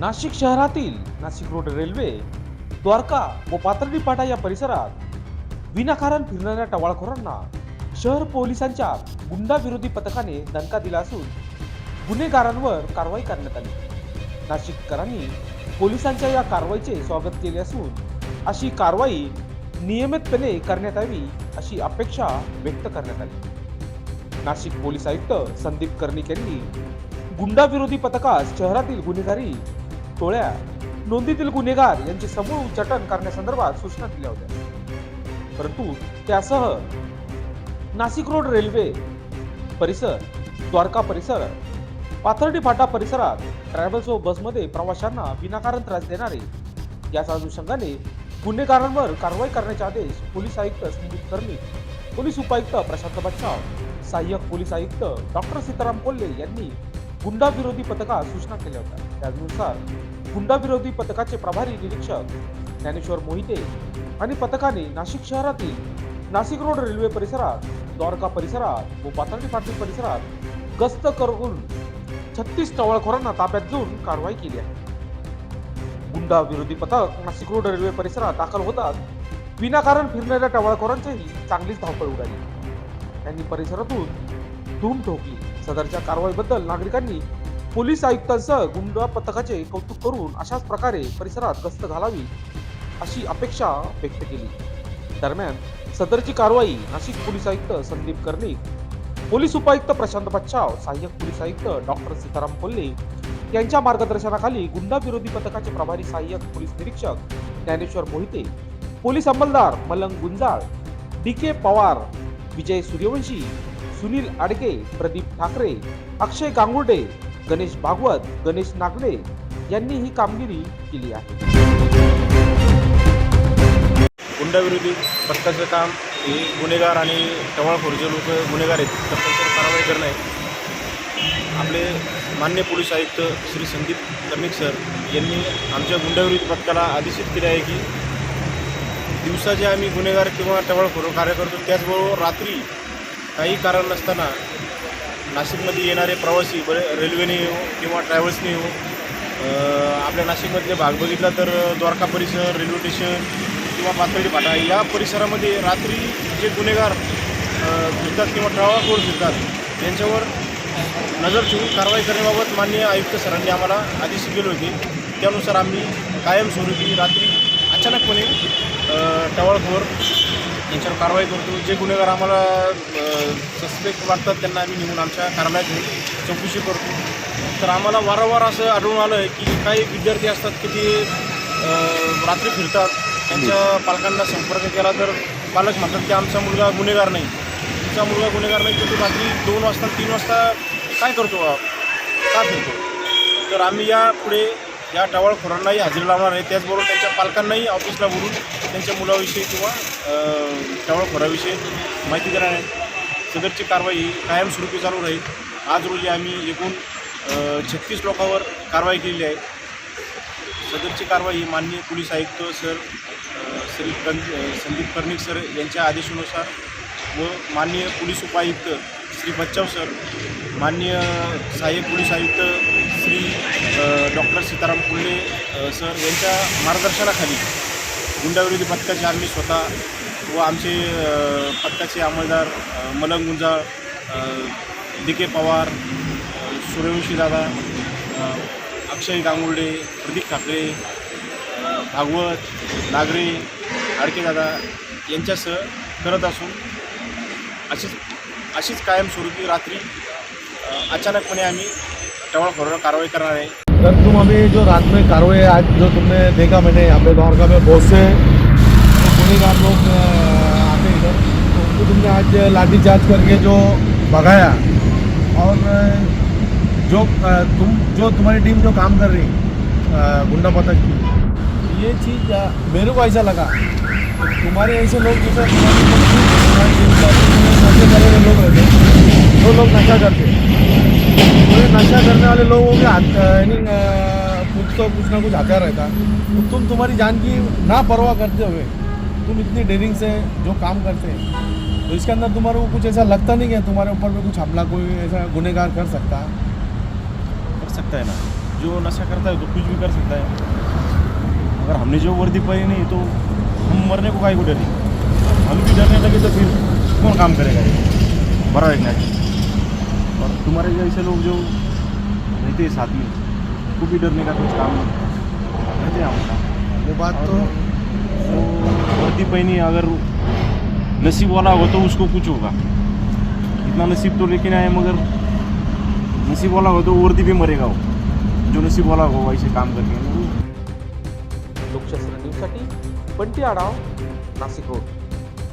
नाशिक शहरातील Nashik road railway Dwarka व पाथर्डी पाटा या परिसरात विनाकारण फिरणाऱ्या टवाळखोरांना शहर पोलिसांच्या गुंडा विरोधी पथकाने दणका दिला असून गुन्हेगारांवर कारवाई करण्यात आली. नाशिककरांनी पोलिसांच्या या कारवाईचे स्वागत केले असून अशी कारवाई नियमितपणे करण्यात यावी अशी अपेक्षा व्यक्त करण्यात आली. नाशिक पोलीस आयुक्त संदीप कर्णिक यांनी गुंडाविरोधी पथकास शहरातील गुन्हेगारी टोळ्या नोंदीतील गुन्हेगार यांचे समूळ उच्चाटन करण्यासंदर्भात सूचना दिल्या होत्या. परंतु त्यासह नाशिक रोड रेल्वे परिसर द्वारका परिसर पाथर्डी फाटा परिसरात ट्रॅव्हल्स व बसमध्ये प्रवाशांना विनाकारण त्रास देणारे याच अनुषंगाने गुन्हेगारांवर कारवाई करण्याचे आदेश पोलीस आयुक्त संदीप कर्णिक पोलीस उपायुक्त प्रशांत बच्चाव सहाय्यक पोलीस आयुक्त डॉक्टर सीताराम कोल्हे यांनी गुंडा विरोधी पथकास सूचना केल्या होत्या. त्यानुसार गुंडाविरोधी पथकाचे प्रभारी निरीक्षक ज्ञानेश्वर मोहिते आणि पथकाने नाशिक शहरातील नाशिक रोड रेल्वे परिसरात द्वारका परिसरात व पाथर्डी फाटी परिसरात गस्त करून छत्तीस टवाळखोरांना ताब्यात घेऊन कारवाई केली आहे. गुंडा विरोधी पथक नाशिक रोड रेल्वे परिसरात दाखल होतात विनाकारण फिरणाऱ्या टवाळखोरांचीही चांगलीच धावपळ उडाली. त्यांनी परिसरातून धूम ठोकली. सदरच्या कारवाईबद्दल नागरिकांनी पोलीस आयुक्तांसह गुंडा पथकाचे कौतुक करून अशाच प्रकारे परिसरात गस्त घालावी अशी अपेक्षा व्यक्त केली. दरम्यान सदरची कारवाई नाशिक पोलीस आयुक्त संदीप कर्णिक पोलीस उपायुक्त प्रशांत बच्चाव सहाय्यक पोलीस आयुक्त डॉक्टर सीताराम कोल्हे यांच्या मार्गदर्शनाखाली गुंडा विरोधी पथकाचे प्रभारी सहाय्यक पोलीस निरीक्षक ज्ञानेश्वर मोहिते पोलीस अंमलदार मलंग गुंजाळ डी के पवार विजय सूर्यवंशी सुनील आडके प्रदीप ठाकरे अक्षय गांगुर्डे गणेश भागवत गणेश नागले यांनी ही कामगिरी केली आहे. गुंडाविरोधी पथकाचं काम हे गुन्हेगार आणि टवाळखोरचे लोक गुन्हेगार आहेत तर त्यांच्यावर कारवाई करणं आहे. आपले मान्य पोलीस आयुक्त श्री संदीप कर्णिक सर यांनी आमच्या गुंडाविरोधी पथकाला आदेशित केले आहे की दिवसा जे आम्ही गुन्हेगार किंवा टवाळखोर कार्य करतो त्याचबरोबर रात्री काही कारण नसताना नाशिकमध्ये येणारे प्रवासी बरे रेल्वेने येऊ किंवा ट्रॅव्हल्सने येऊ आपल्या नाशिकमधले भाग बघितला तर द्वारका परिसर रेल्वे स्टेशन किंवा पातळी फाटा या परिसरामध्ये रात्री जे गुन्हेगार अं, फिरतात किंवा टळाखोर फिरतात यांच्यावर नजर ठेवून कारवाई करण्याबाबत माननीय आयुक्त सरांनी आम्हाला आदेश दिले होते. त्यानुसार आम्ही कायमस्वरूपी रात्री अचानकपणे टवाळखोर त्यांच्यावर कारवाई करतो जे गुन्हेगार आम्हाला सस्पेक्ट वाटतात त्यांना आम्ही निघून आमच्या कार्यालयात घेऊन चौकशी करतो. तर आम्हाला वारंवार असं आढळून आलं आहे की काही विद्यार्थी असतात की ते रात्री फिरतात. त्यांच्या पालकांना संपर्क केला तर पालक म्हणतात की आमचा मुलगा गुन्हेगार नाही. तुमचा मुलगा गुन्हेगार नाही तर तो रात्री दोन वाजता तीन वाजता काय करतो का फिरतो? तर आम्ही यापुढे या टवाळखोरांनाही हजेरी लावणार आहे. त्याचबरोबर पालकांनाही ऑफिसला बोलून त्यांच्या मुलाविषयी किंवा त्यामुळे टवाळखोराविषयी माहिती देणार आहे. सदरची कारवाई कायमस्वरूपी चालू राहील. आज रोजी आम्ही एकूण छत्तीस लोकांवर कारवाई केलेली आहे. सदरची कारवाई माननीय पोलीस आयुक्त सर श्री कं संदीप कर्णिक सर यांच्या आदेशानुसार व माननीय पोलीस उपायुक्त श्री बच्चाव सर माननीय सहाय्यक पोलीस आयुक्त श्री डॉक्टर सीताराम कोल्हे सर यांच्या मार्गदर्शनाखाली गुंडाविरोधी पथकाचे आम्ही स्वतः व आमचे पथकाचे अंमलदार मलंग गुंजाळ डी के पवार सूर्यवंशी दादा अक्षय गांगुर्डे प्रदीप ठाकरे भागवत नागरे आडकेदादा यांच्यासह करत असून अशीच अशीच कायमस्वरूपी रात्री अचानकपणे आम्ही टवाळखोरावर कारवाई करणार आहे. सर तुम अभी जो रात में कार्रवाई आज जो तुमने देखा मैंने यहाँ पे द्वारका में बहुत से गुनेगार लोग आते इधर। तो उनको तुमने आज लाठी चार्ज करके जो भगाया और जो तुम जो तुम्हारी टीम जो काम कर रही गुंडा पथक की ये चीज़ मेरे को ऐसा लगा। तुम्हारे ऐसे लोग जैसे नशे करे हुए लोग रहते हैं, वो लोग नशा करते हैं तो नशा करने वाले लोगों के यानी कुछ तो कुछ ना कुछ हथियार रहता तो तुम तुम्हारी जान की ना परवाह करते हुए तुम इतनी डेरिंग से जो काम करते हैं तो इसके अंदर तुम्हारे को कुछ ऐसा लगता नहीं कि तुम्हारे ऊपर में कुछ हमला कोई ऐसा गुनेगार कर सकता कर सकता है ना जो नशा करता है तो कुछ भी कर सकता है अगर हमने जो वर्दी पाई नहीं तो मरने को काहे को डरे हम भी डरने लगे तो फिर कौन काम करेगा ये बड़ा एक नाच और तुम्हारे जैसे लोग जो रहते हैं साथ में उनको भी डरने का कुछ काम नहीं रहते हैं हम वो बात तो वर्दी पहनी अगर नसीब वाला हो तो उसको कुछ होगा. इतना नसीब तो लेकिन आए मगर नसीब वाला हो तो वर्दी भी मरेगा वो. जो नसीब वाला हो वैसे काम करके. लोकशास्त्र न्यूजसाठी बंटी आढाव नाशिक रोड